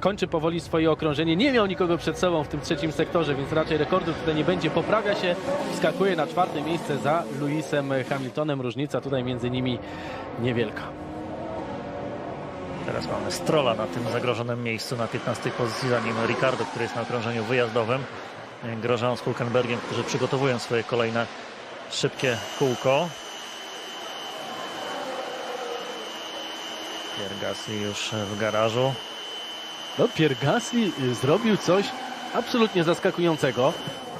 kończy powoli swoje okrążenie. Nie miał nikogo przed sobą w tym trzecim sektorze, więc raczej rekordów tutaj nie będzie. Poprawia się, wskakuje na czwarte miejsce za Lewisem Hamiltonem. Różnica tutaj między nimi niewielka. Teraz mamy Strola na tym zagrożonym miejscu na 15 pozycji, za nim Ricardo, który jest na okrążeniu wyjazdowym. Grosjean z Hulkenbergiem, którzy przygotowują swoje kolejne szybkie kółko. Pierre Gasly już w garażu. No, y, zrobił coś absolutnie zaskakującego.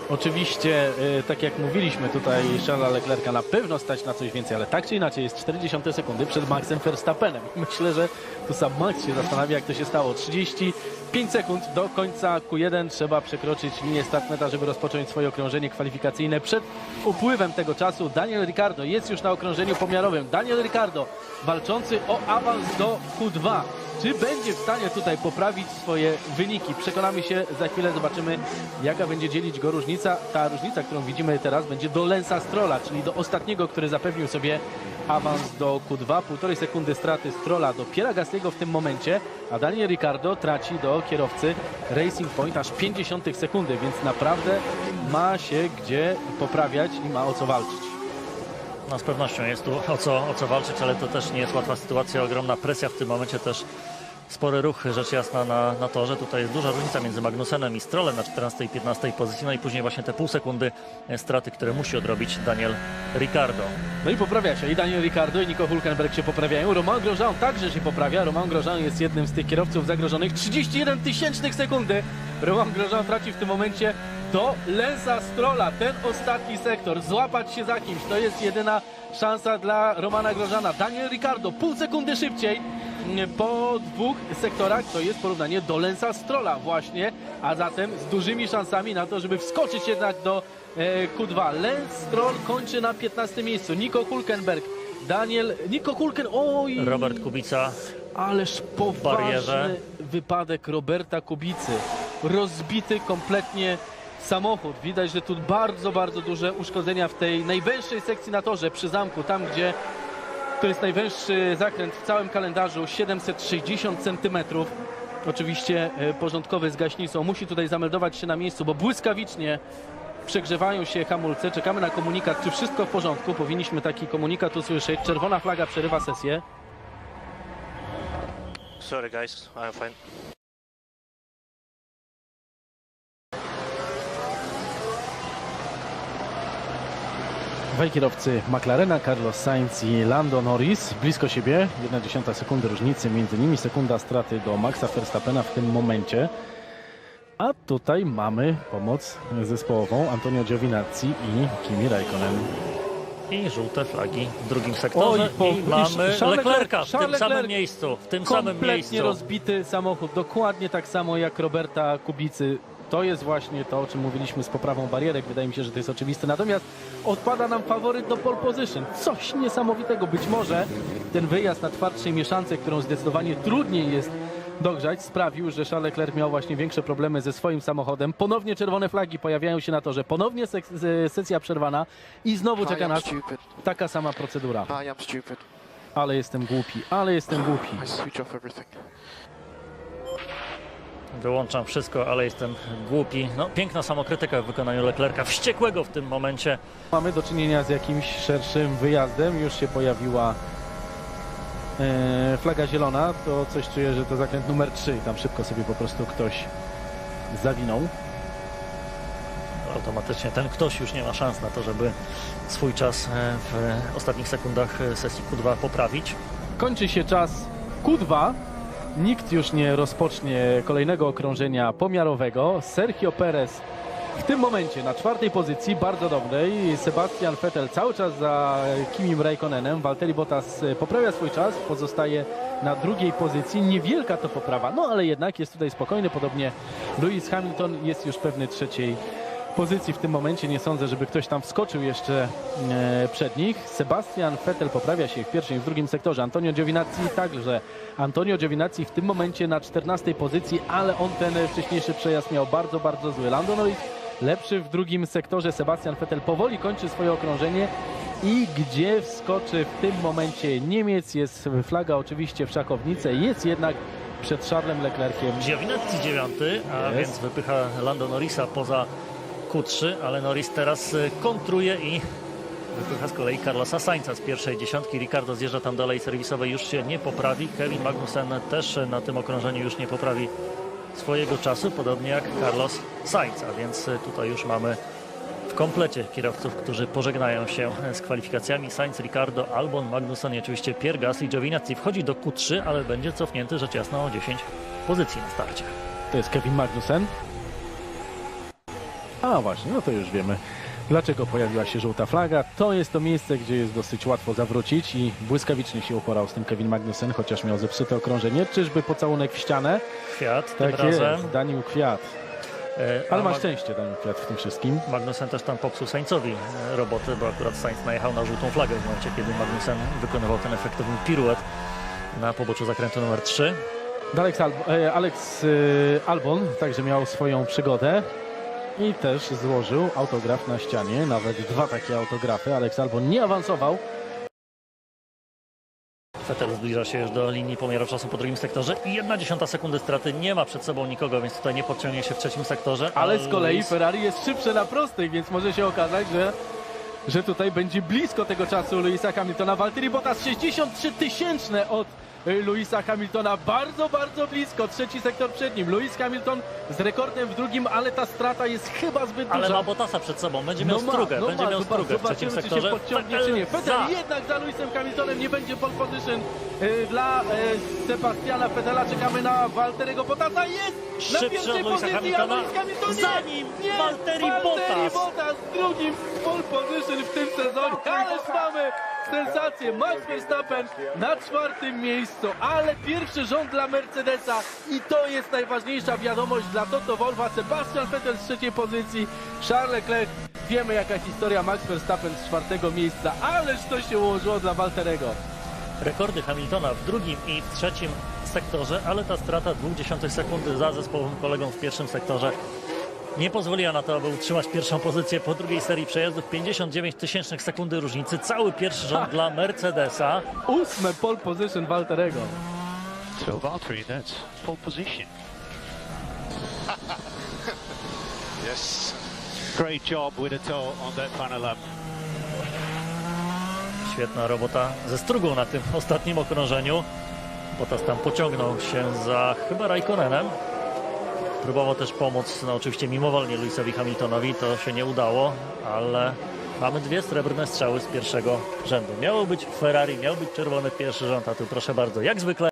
Oczywiście, y, tak jak mówiliśmy tutaj, Charlesa Leclerca na pewno stać na coś więcej, ale tak czy inaczej jest 40 sekundy przed Maxem Verstappenem. Myślę, że tu sam Max się zastanawia, jak to się stało. 35 sekund do końca Q1 trzeba przekroczyć linię start-meta, żeby rozpocząć swoje okrążenie kwalifikacyjne. Przed upływem tego czasu Daniel Ricciardo jest już na okrążeniu pomiarowym. Daniel Ricciardo walczący o awans do Q2. Czy będzie w stanie tutaj poprawić swoje wyniki? Przekonamy się za chwilę, zobaczymy jaka będzie dzielić go różnica. Ta różnica, którą widzimy teraz będzie do Lensa Strolla, czyli do ostatniego, który zapewnił sobie awans do Q2. Półtorej sekundy straty Strolla do Piera Gasly'ego w tym momencie, a Daniel Ricciardo traci do kierowcy Racing Point aż 50 sekundy, więc naprawdę ma się gdzie poprawiać i ma o co walczyć. No z pewnością jest tu o co, o co walczyć, ale to też nie jest łatwa sytuacja, ogromna presja w tym momencie też spory ruch, rzecz jasna na, na torze. Tutaj jest duża różnica między Magnusenem i Strolem na 14 i 15 pozycji, no i później właśnie te pół sekundy e, straty, które musi odrobić Daniel Ricardo. No i poprawia się i Daniel Ricciardo i Nico Hulkenberg się poprawiają. Romain Grosjean także się poprawia. Romain Grosjean jest jednym z tych kierowców zagrożonych. 31 tysięcznych sekundy. Romain Grosjean traci w tym momencie do Lensa Strolla. Ten ostatni sektor. Złapać się za kimś. To jest jedyna szansa dla Romana Grosjeana. Daniel Ricciardo pół sekundy szybciej po dwóch sektorach. To jest porównanie do Lensa Strolla właśnie. A zatem z dużymi szansami na to, żeby wskoczyć jednak do e, Q2. Lens Stroll kończy na 15 miejscu. Nico Hulkenberg, Daniel, Nico Hulken, oj, Robert Kubica ależ poważny barierze. wypadek Roberta Kubicy. Rozbity kompletnie samochód. Widać, że tu bardzo, bardzo duże uszkodzenia w tej najwęższej sekcji na torze przy zamku, tam gdzie to jest najwęższy zakręt w całym kalendarzu, 760 centymetrów. Oczywiście e, porządkowy z gaśnicą musi tutaj zameldować się na miejscu, bo błyskawicznie przegrzewają się hamulce. Czekamy na komunikat, czy wszystko w porządku. Powinniśmy taki komunikat usłyszeć. Czerwona flaga przerywa sesję. Sorry guys, I'm fine. Dwaj kierowcy McLarena, Carlos Sainz i Lando Norris blisko siebie. 1,1 sekundy różnicy między nimi, sekunda straty do Maxa Verstappena w tym momencie. A tutaj mamy pomoc zespołową Antonio Giovinazzi i Kimi Raikkonen. I żółte flagi w drugim sektorze. Oj, po- I mamy Charles Leclerca w tym samym miejscu. W tym samym Kompletnie miejscu. rozbity samochód, dokładnie tak samo jak Roberta Kubicy. To jest właśnie to, o czym mówiliśmy z poprawą barierek. Wydaje mi się, że to jest oczywiste. Natomiast odpada nam faworyt do pole position. Coś niesamowitego. Być może ten wyjazd na twardszej mieszance, którą zdecydowanie trudniej jest dogrzać, sprawił, że Charles Leclerc miał właśnie większe problemy ze swoim samochodem. Ponownie czerwone flagi pojawiają się na torze. Ponownie sesja przerwana i znowu czeka nas taka sama procedura. Ale jestem głupi, ale jestem głupi. Wyłączam wszystko, ale jestem głupi. No, piękna samokrytyka w wykonaniu Leclerca, wściekłego w tym momencie. Mamy do czynienia z jakimś szerszym wyjazdem. Już się pojawiła e, flaga zielona. To coś czuję, że to zakręt numer 3. Tam szybko sobie po prostu ktoś zawinął. Automatycznie ten ktoś już nie ma szans na to, żeby swój czas e, w ostatnich sekundach e, sesji Q2 poprawić. Kończy się czas Q2. Nikt już nie rozpocznie kolejnego okrążenia pomiarowego. Sergio Perez w tym momencie na czwartej pozycji, bardzo dobrej. Sebastian Vettel cały czas za Kimim Raikkonenem. Valtteri Bottas poprawia swój czas, pozostaje na drugiej pozycji. Niewielka to poprawa, no ale jednak jest tutaj spokojny. Podobnie Lewis Hamilton jest już pewny trzeciej pozycji w tym momencie. Nie sądzę, żeby ktoś tam wskoczył jeszcze e, przed nich. Sebastian Vettel poprawia się w pierwszym i w drugim sektorze. Antonio Giovinazzi także. Antonio Giovinazzi w tym momencie na 14 pozycji, ale on ten wcześniejszy przejazd miał bardzo, bardzo zły. Lando Norris lepszy w drugim sektorze. Sebastian Vettel powoli kończy swoje okrążenie. I gdzie wskoczy w tym momencie Niemiec? Jest flaga oczywiście w szachownicę. Jest jednak przed Charlesem Leclerciem. Giovinazzi dziewiąty, a Jest. więc wypycha Lando Norrisa poza Q3, ale Norris teraz y, kontruje i wypycha z kolei Carlosa Sainza z pierwszej dziesiątki. Ricardo zjeżdża tam dalej serwisowej, już się nie poprawi. Kevin Magnussen też na tym okrążeniu już nie poprawi swojego czasu, podobnie jak Carlos Sainz, a więc y, tutaj już mamy w komplecie kierowców, którzy pożegnają się z kwalifikacjami. Sainz, Ricardo, Albon, Magnussen i oczywiście Pierre Gasly. Giovinazzi wchodzi do Q3, ale będzie cofnięty rzecz jasna o 10 pozycji na starcie. To jest Kevin Magnussen. A właśnie, no to już wiemy. Dlaczego pojawiła się żółta flaga? To jest to miejsce, gdzie jest dosyć łatwo zawrócić i błyskawicznie się uporał z tym Kevin Magnussen, chociaż miał zepsute okrążenie. Czyżby pocałunek w ścianę? Kwiat tym Tak razem. jest, Daniel Kwiat. E, Ale ma szczęście Daniel Kwiat w tym wszystkim. Magnussen też tam popsuł Sainzowi e, roboty, bo akurat Sainz najechał na żółtą flagę w momencie, kiedy Magnussen wykonywał ten efektowny piruet na poboczu zakrętu numer 3. Alex, Alex Albon także miał swoją przygodę i też złożył autograf na ścianie, nawet dwa takie autografy. Alex Albon nie awansował, Vettel zbliża się już do linii pomiaru czasu po drugim sektorze i jedna dziesiąta sekundy straty. Nie ma przed sobą nikogo, więc tutaj nie podciągnie się w trzecim sektorze. ale z kolei Ferrari jest szybsze na prostej, więc może się okazać, że, że tutaj będzie blisko tego czasu Luisa Hamiltona. Valtteri Bottas 63 tysięczne od y, Luisa Hamiltona, bardzo, bardzo blisko. Trzeci sektor przed nim. Lewis Hamilton z rekordem w drugim, ale ta strata jest chyba zbyt duża. Ale ma Botasa przed sobą, będzie miał ma, strugę, no będzie ma, miał zobacz, strugę w trzecim Zobaczymy, czy sektorze. się podciągnie, czy nie. Vettel za. jednak za Lewisem Hamiltonem nie będzie pole position y, dla y, Sebastiana Vettela. Czekamy na Walteriego Bottasa. Jest! Na Szybszy pierwszej pozycji, a Hamiltona. Lewis Hamilton nie! Za nim nie! Valtteri Valtteri Bottas. Bottas drugim pole position w tym sezonie. Ależ mamy sensację. Max Verstappen na czwartym miejscu, ale pierwszy rząd dla Mercedesa i to jest najważniejsza wiadomość dla Toto Wolfa. Sebastian Vettel z trzeciej pozycji, Charles Leclerc. Wiemy jaka historia Max Verstappen z czwartego miejsca, ależ to się ułożyło dla Walterego. Rekordy Hamiltona w drugim i w trzecim sektorze, ale ta strata 0,2 sekundy za zespołowym kolegą w pierwszym sektorze nie pozwoliła na to, aby utrzymać pierwszą pozycję po drugiej serii przejazdów. 59 tysięcznych sekundy różnicy. Cały pierwszy rząd dla Mercedesa. Ósme pole position Walterego. So Valtteri, that's pole position. Yes. Great job with the toe on that final lap. Świetna robota ze strugą na tym ostatnim okrążeniu. Bottas tam pociągnął się za chyba Raikkonenem. Próbował też pomóc, no oczywiście mimowolnie Lewisowi Hamiltonowi, to się nie udało, ale mamy dwie srebrne strzały z pierwszego rzędu. Miało być Ferrari, miał być czerwony pierwszy rząd, a tu proszę bardzo, jak zwykle